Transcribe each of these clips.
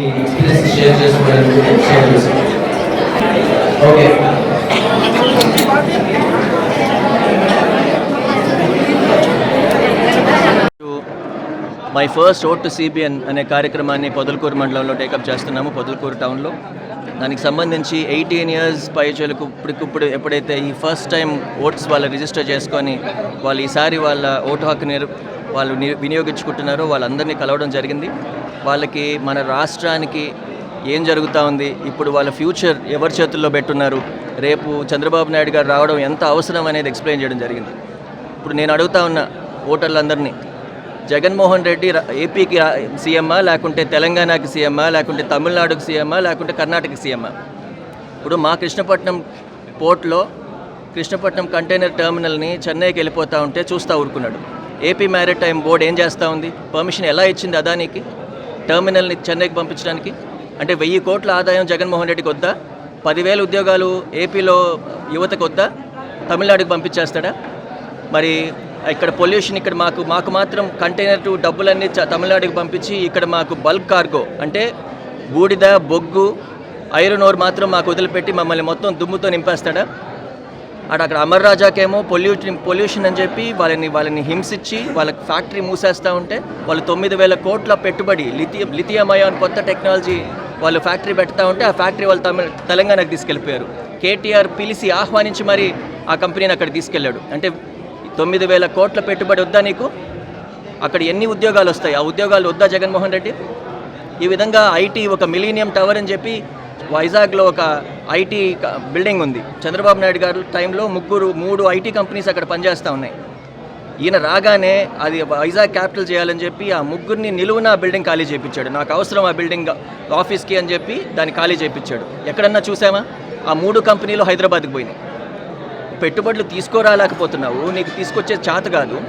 మీ experience share చేసుకోవాలనుకుంటే share చేసుకోండి. Okay. My first vote to CBN అనే కార్యక్రమాన్ని పొదలకూరు మండలంలో టేకప్ చేస్తున్నాము పొదలకూరు టౌన్లో. దానికి సంబంధించి ఎయిటీన్ ఇయర్స్ పైచలకు ఇప్పటికిప్పుడు ఎప్పుడైతే ఈ ఫస్ట్ టైం ఓట్స్ వాళ్ళు రిజిస్టర్ చేసుకొని వాళ్ళు ఈసారి వాళ్ళ ఓటు హక్కుని వాళ్ళు వినియోగించుకుంటున్నారో వాళ్ళందరినీ కలవడం జరిగింది. వాళ్ళకి మన రాష్ట్రానికి ఏం జరుగుతూ ఉంది? ఇప్పుడు వాళ్ళ ఫ్యూచర్ ఎవరి చేతుల్లో పెట్టున్నారు? రేపు చంద్రబాబు నాయుడు గారు రావడం ఎంత అవసరం అనేది ఎక్స్ప్లెయిన్ చేయడం జరిగింది. ఇప్పుడు నేను అడుగుతా ఉన్న ఓటర్లందరినీ జగన్మోహన్ రెడ్డి ఏపీకి రా- సీఎమ్మా లేకుంటే తెలంగాణకి సీఎమ్మా లేకుంటే తమిళనాడుకి సీఎమ్మా లేకుంటే కర్ణాటక సీఎమ్మా? ఇప్పుడు మా కృష్ణపట్నం పోర్ట్లో కృష్ణపట్నం కంటైనర్ టెర్మినల్ని చెన్నైకి వెళ్ళిపోతూ ఉంటే చూస్తూ ఊరుకున్నాడు. ఏపీ మ్యారిటైమ్ బోర్డు ఏం చేస్తూ ఉంది? పర్మిషన్ ఎలా ఇచ్చింది అదానికి? టెర్మినల్ని చెన్నైకి పంపించడానికి? అంటే వెయ్యి కోట్ల ఆదాయం జగన్మోహన్ రెడ్డికి వద్దా? పదివేల ఉద్యోగాలు ఏపీలో యువతకు వద్దా? తమిళనాడుకి పంపించేస్తాడా? మరి ఇక్కడ పొల్యూషన్ ఇక్కడ మాకు మాకు మాత్రం కంటైనర్ టు డబ్బులన్నీ చ- తమిళనాడుకి పంపించి ఇక్కడ మాకు బల్క్ కార్గో అంటే బూడిద బొగ్గు ఐరన్ ఓర్ మాత్రం మాకు వదిలిపెట్టి మమ్మల్ని మొత్తం దుమ్ముతో నింపేస్తాడా? అటు అక్కడ అమర్ రాజాకేమో పొల్యూషన్ పొల్యూషన్ అని చెప్పి వాళ్ళని వాళ్ళని హింసించి వాళ్ళకి ఫ్యాక్టరీ మూసేస్తూ ఉంటే వాళ్ళు తొమ్మిది వేల కోట్ల పెట్టుబడి లిథియం లిథియమయ అని కొత్త టెక్నాలజీ వాళ్ళు ఫ్యాక్టరీ పెడతా ఉంటే ఆ ఫ్యాక్టరీ వాళ్ళు తమిళ తెలంగాణకు తీసుకెళ్ళిపోయారు. కేటీఆర్ పిలిచి ఆహ్వానించి మరి ఆ కంపెనీని అక్కడ తీసుకెళ్ళాడు. అంటే తొమ్మిది వేల కోట్ల పెట్టుబడి వద్దా నీకు? అక్కడ ఎన్ని ఉద్యోగాలు వస్తాయి? ఆ ఉద్యోగాలు వద్దా జగన్మోహన్ రెడ్డి? ఈ విధంగా ఐటీ ఒక మిలీనియం టవర్ అని చెప్పి వైజాగ్లో ఒక ఐటీ బిల్డింగ్ ఉంది. చంద్రబాబు నాయుడు గారు టైంలో ముగ్గురు మూడు ఐటీ కంపెనీస్ అక్కడ పనిచేస్తూ ఉన్నాయి. ఈయన రాగానే అది వైజాగ్ క్యాపిటల్ చేయాలని చెప్పి ఆ ముగ్గురిని నిలువున బిల్డింగ్ ఖాళీ చేయించాడు నాకు అవసరం ఆ బిల్డింగ్ ఆఫీస్కి అని చెప్పి దాన్ని ఖాళీ చేయించాడు ఎక్కడన్నా చూసామా ఆ మూడు కంపెనీలు హైదరాబాద్కి పోయినాయి. పెట్టుబడులు తీసుకోరాలేకపోతున్నావు. నీకు తీసుకొచ్చే చాత కాదు.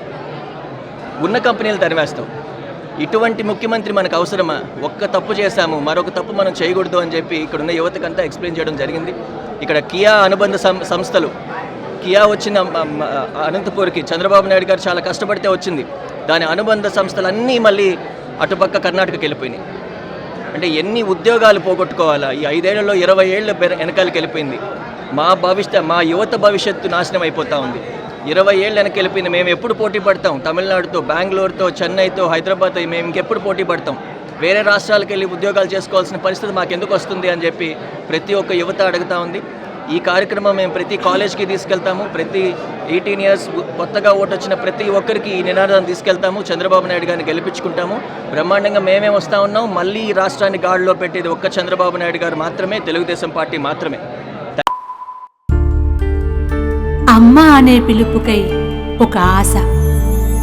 ఉన్న కంపెనీలు తరివేస్తావు ఇటువంటి ముఖ్యమంత్రి మనకు అవసరమా? ఒక్క తప్పు చేశాము మరొక తప్పు మనం చేయకూడదు అని చెప్పి ఇక్కడ ఉన్న యువతకంతా ఎక్స్ప్లెయిన్ చేయడం జరిగింది. ఇక్కడ కియా అనుబంధ సం- సంస్థలు కియా వచ్చిన అనంతపూర్కి చంద్రబాబు నాయుడు గారు చాలా కష్టపడితే వచ్చింది. దాని అనుబంధ సంస్థలన్నీ మళ్ళీ అటుపక్క కర్ణాటకకి వెళ్ళిపోయినాయి. అంటే ఎన్ని ఉద్యోగాలు పోగొట్టుకోవాలా? ఈ ఐదేళ్ళలో ఇరవై ఏళ్ళు వెనకాలకి వెళ్ళిపోయింది. మా భవిష్యత్ మా యువత భవిష్యత్తు నాశనం అయిపోతూ ఉంది. ఇరవై ఏళ్ళు వెనక్కి వెళ్ళిపోయింది. మేము ఎప్పుడు పోటీ పడతాం? తమిళనాడుతో బెంగళూరుతో చెన్నైతో హైదరాబాద్తో మేము ఇంకెప్పుడు పోటీ పడతాం? వేరే రాష్ట్రాలకు వెళ్ళి ఉద్యోగాలు చేసుకోవాల్సిన పరిస్థితి మాకు ఎందుకు వస్తుంది అని చెప్పి ప్రతి ఒక్క యువత అడుగుతూ ఉంది. ఈ కార్యక్రమం మేము ప్రతి కాలేజ్కి తీసుకెళ్తాము. ప్రతి ఎయిటీన్ ఇయర్స్ కొత్తగా ఓటు వచ్చిన ప్రతి ఒక్కరికి ఈ నినాదాన్ని తీసుకెళ్తాము. చంద్రబాబు నాయుడు గారిని గెలిపించుకుంటాము. బ్రహ్మాండంగా మేమే వస్తూ ఉన్నాం. మళ్ళీ ఈ రాష్ట్రాన్ని గాడిలో పెట్టేది ఒక్క చంద్రబాబు నాయుడు గారు మాత్రమే. తెలుగుదేశం పార్టీ మాత్రమే. అమ్మ అనే పిలుపుకై ఒక ఆశ.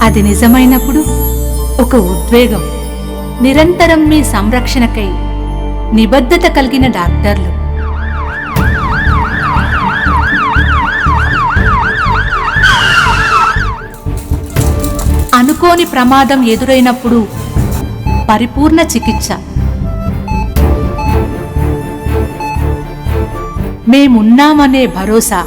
అది నిజమైనప్పుడు ఒక ఉద్వేగం. నిరంతరం మీ సంరక్షణకై నిబద్ధత కలిగిన డాక్టర్లు. అనుకోని ప్రమాదం ఎదురైనప్పుడు పరిపూర్ణ చికిత్స. మేమున్నామనే భరోసా.